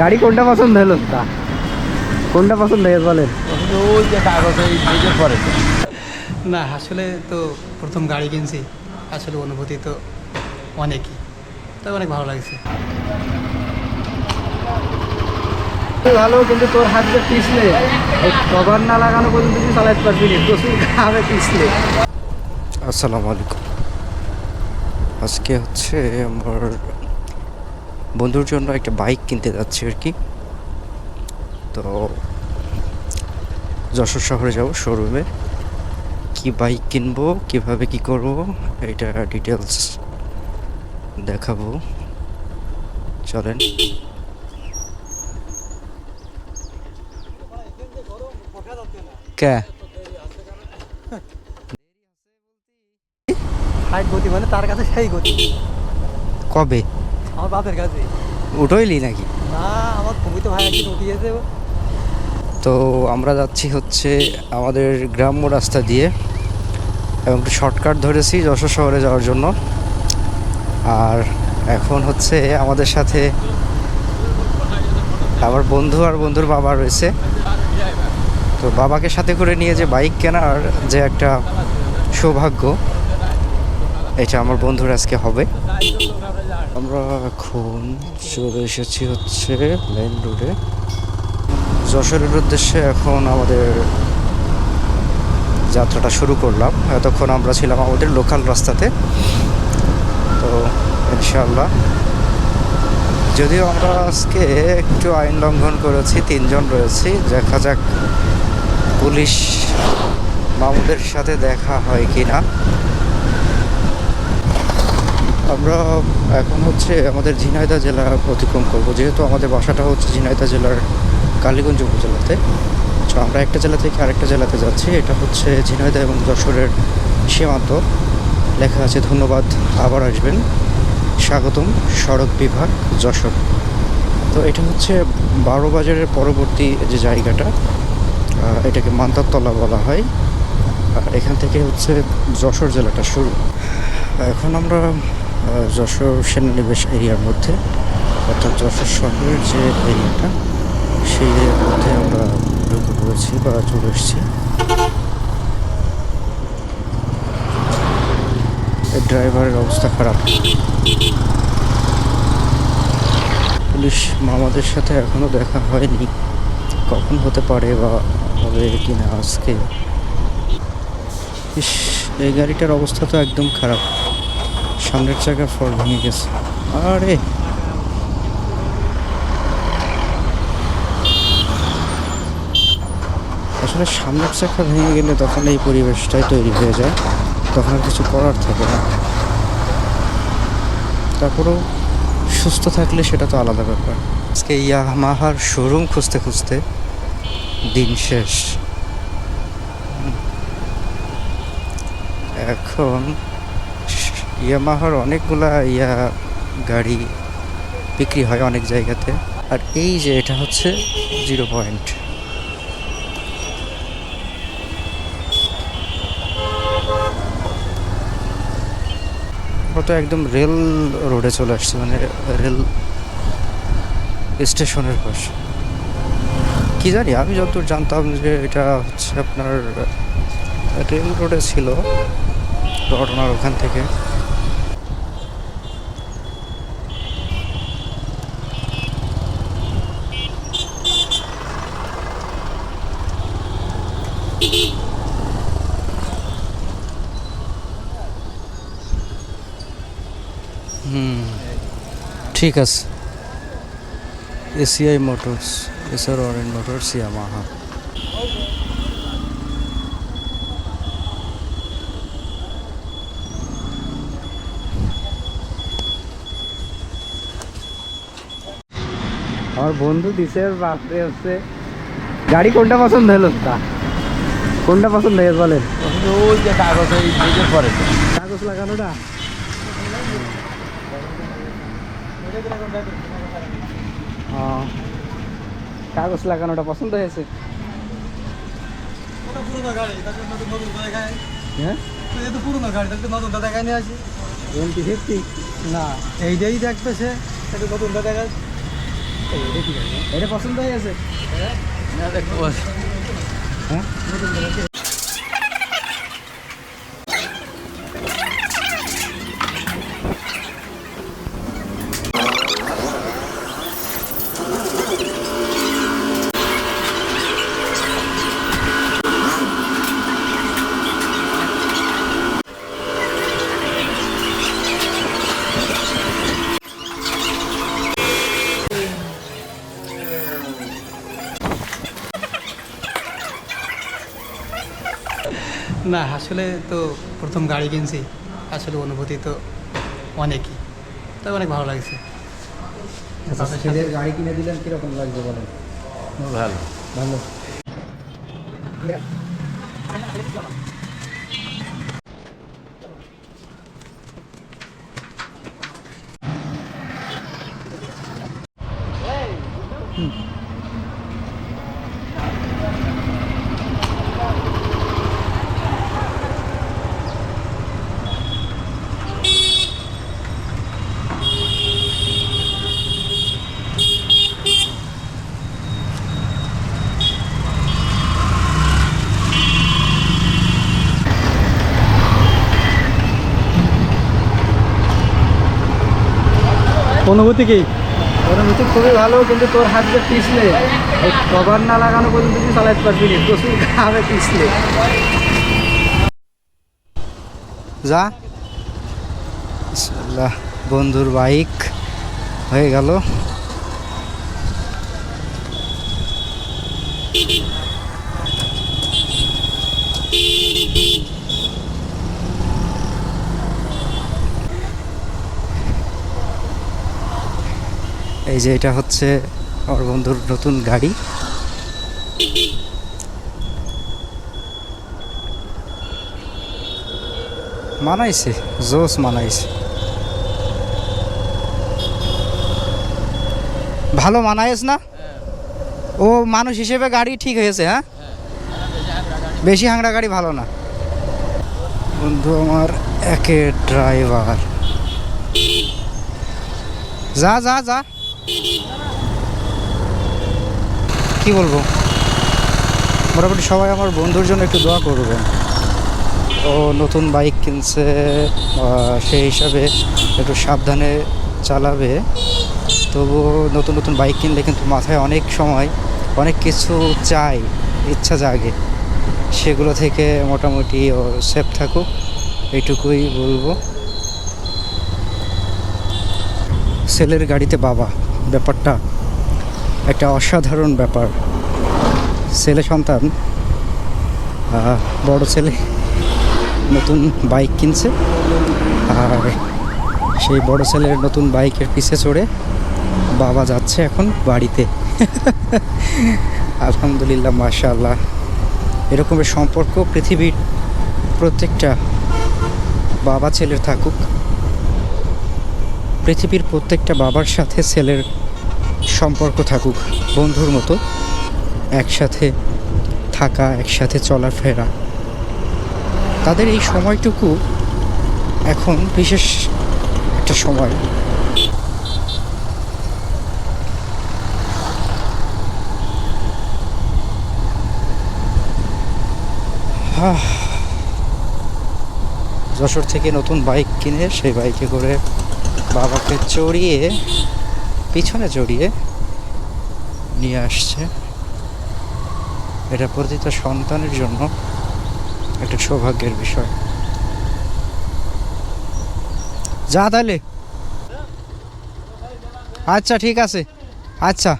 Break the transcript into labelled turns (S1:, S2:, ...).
S1: গাড়ি কোনটা পছন্দ হলো? তা কোনটা পছন্দ হয়েছে বলেন?
S2: ওই যে কাগজ ওই পরে
S3: না আসলে তো প্রথম গাড়ি কিনছি। আসলে অনুভূতি তো অনেকই তো অনেক ভালো লাগছে।
S1: ভালো কিন্তু তোর হাত যে পিছলে কভার না লাগানো পর্যন্ত তুই চালাতে পারবি না প্রচুর খাবে পিছলে।
S4: আসসালামু আলাইকুম। আজকে হচ্ছে আমার বন্ধুর জন্য একটা বাইক কিনতে যাচ্ছি আর কি। তো যশোর শহরে যাব শোরুমে। কি বাইক কিনবো কীভাবে কি করব এটা ডিটেলস দেখাবো। চলেন। কে?
S3: হাইট গতি মানে তার কাছে সেই গতি।
S4: কবে?
S3: আমার বাপের কাছে।
S4: উঠোইলি নাকি?
S3: না আমার তো ভাই একদিন উঠিয়েছে।
S4: তো আমরা যাচ্ছি হচ্ছে আমাদের গ্রাম্য রাস্তা দিয়ে এবং একটু শর্টকাট ধরেছি যশোর শহরে যাওয়ার জন্য। আর এখন হচ্ছে আমাদের সাথে আমার বন্ধু আর বন্ধুর বাবা রয়েছে। তো বাবাকে সাথে করে নিয়ে যে বাইক কেনার যে একটা সৌভাগ্য এটা আমার বন্ধুর আজকে হবে। আমরা এখন চলে এসেছি হচ্ছে মেন রোডে যশোরের উদ্দেশ্যে এখন আমাদের যাত্রাটা শুরু করলাম। এতক্ষণ আমরা ছিলাম আমাদের লোকাল রাস্তাতে। তো ইনশাল্লাহ যদিও আমরা আজকে একটু আইন লঙ্ঘন করেছি, তিনজন রয়েছি। দেখা যাক পুলিশ মামুদের সাথে দেখা হয় কি না আমরা এখন হচ্ছে আমাদের ঝিনাইদা জেলা অতিক্রম করব। যেহেতু আমাদের বাসাটা হচ্ছে ঝিনাইদা জেলার কালীগঞ্জ উপজেলাতে, তো আমরা একটা জেলা থেকে আরেকটা জেলাতে যাচ্ছি। এটা হচ্ছে ঝিনাইদা এবং যশোরের সীমান্ত। লেখা আছে, ধন্যবাদ, আবার আসবেন। স্বাগতম, সড়ক বিভাগ, যশোর। তো এটা হচ্ছে বারো বাজারের পরবর্তী যে জায়গাটা এটাকে মান্তারতলা বলা হয়। এখান থেকে হচ্ছে যশোর জেলাটা শুরু। এখন আমরা যশোর সেনানিবেশ এরিয়ার মধ্যে, অর্থাৎ যশোর শহরের যে এরিয়াটা, সেই এরিয়ার মধ্যে আমরা ঢুকে পড়েছি বা চলে এসেছি। ড্রাইভারের অবস্থা খারাপ। পুলিশ মামাদের সাথে এখনও দেখা হয়নি। কখন হতে পারে বা হবে কিনা আজকে। ইস, এই গাড়িটার অবস্থা তো একদম খারাপ। সামনের চাকা ফল ভেঙে গেছে। আরে! আসলে সামনের চাকা ভেঙে গেলে তখন এই পরিবেশটাই তৈরি হয়ে যায়। তখন আর কিছু করার থাকে না। তারপরেও সুস্থ থাকলে সেটা তো আলাদা ব্যাপার। আজকে ইয়ামাহার শোরুম খুঁজতে খুঁজতে দিন শেষ। এখন ইয়ামাহার অনেকগুলা ইয়া গাড়ি বিক্রি হয় অনেক জায়গাতে। আর এই যে এটা হচ্ছে জিরো পয়েন্ট। আমরা তো একদম রেল রোডে চলে আসছে মানে রেল স্টেশনের পাশে। কি জানি, আমি যতদূর জানতাম যে এটা হচ্ছে আপনার রেল রোডে ছিল ঘটনার ওখান থেকে। ঠিক আছে। এসিআই মোটরস এসআর অরেন মোটরস ইয়ামাহা
S1: আমার বন্ধু দিছে ওর বাপরে হচ্ছে। গাড়ি কোনটা পছন্দ হলো? তা। কোনটা পছন্দ হয়েছে বলেন?
S2: ওই যে কাগজ ওই ব্রিজের
S1: কাগজ লাগানোটা ও, কাগজ লাগানোটা পছন্দ হয়েছে?
S3: পুরোনো গাড়ি তাকে নতুন দেখায়।
S1: হ্যাঁ?
S3: নিয়ে আসি।
S1: এমটি ফিফটি
S3: না এইটাই দেখবে সে একটু নতুন দেখায়।
S1: এটা পছন্দ হয়ে? গেছে
S4: হ্যাঁ
S3: না আসলে তো প্রথম গাড়ি কিনছি আসলে অনুভূতি তো অনেকই তো অনেক ভালো লাগছে।
S1: ছেলের গাড়ি কিনে দিলেন কীরকম লাগবে বলেন?
S2: ভালো।
S1: ভালো।
S3: অনুভূতি কি?
S1: অনুভূতি খুবই ভালো, কিন্তু তোর হাত যে পিছলে কভার না লাগানো পর্যন্ত তুই চালাতে পারবি না, প্রচুর খাবে পিছলে।
S4: যা। বন্ধুর বাইক হয়ে গেল। এই যে এটা হচ্ছে আমার বন্ধুর নতুন গাড়ি। মানাইছে, জোস মানাইছে। ভালো মানাইস না? ও মানুষ হিসেবে গাড়ি ঠিক হয়েছে হ্যাঁ? বেশি হাংড়া গাড়ি ভালো না। বন্ধু আমার একে ড্রাইভার। যা যা যা। কি বলব? মোটামুটি সবাই আমার বন্ধুর জন্য একটু দোয়া করবেন ও নতুন বাইক কিনছে সেই হিসাবে একটু সাবধানে চালাবে। তবু নতুন নতুন বাইক কিনলে কিন্তু মাথায় অনেক সময়, অনেক কিছু চাই, ইচ্ছা জাগে। সেগুলো থেকে মোটামুটি ও সেফ থাকুক এইটুকুই বলব। ছেলের গাড়িতে বাবা। ব্যাপারটা একটা অসাধারণ ব্যাপার। ছেলে সন্তান বড় ছেলে, নতুন বাইক কিনছে, আর সেই বড় ছেলের নতুন বাইকের পিছে চড়ে বাবা যাচ্ছে এখন বাড়িতে। আলহামদুলিল্লাহ, মাশাআল্লাহ। এরকমের সম্পর্ক পৃথিবীর প্রত্যেকটা বাবা ছেলের থাকুক। পৃথিবীর প্রত্যেকটা বাবার সাথে ছেলের সম্পর্ক থাকুক, বন্ধুর মতো একসাথে থাকা, একসাথে চলাফেরা। তাদের এই সময়টুকু এখন বিশেষ একটা সময়। যশোর থেকে নতুন বাইক কিনে সেই বাইকে করে বাবাকে চড়িয়ে, পিছনে চড়িয়ে নিয়ে আসছে। এটা প্রতিটা সন্তানের জন্য একটা সৌভাগ্যের বিষয়। যা তাহলে আচ্ছা ঠিক আছে। আচ্ছা।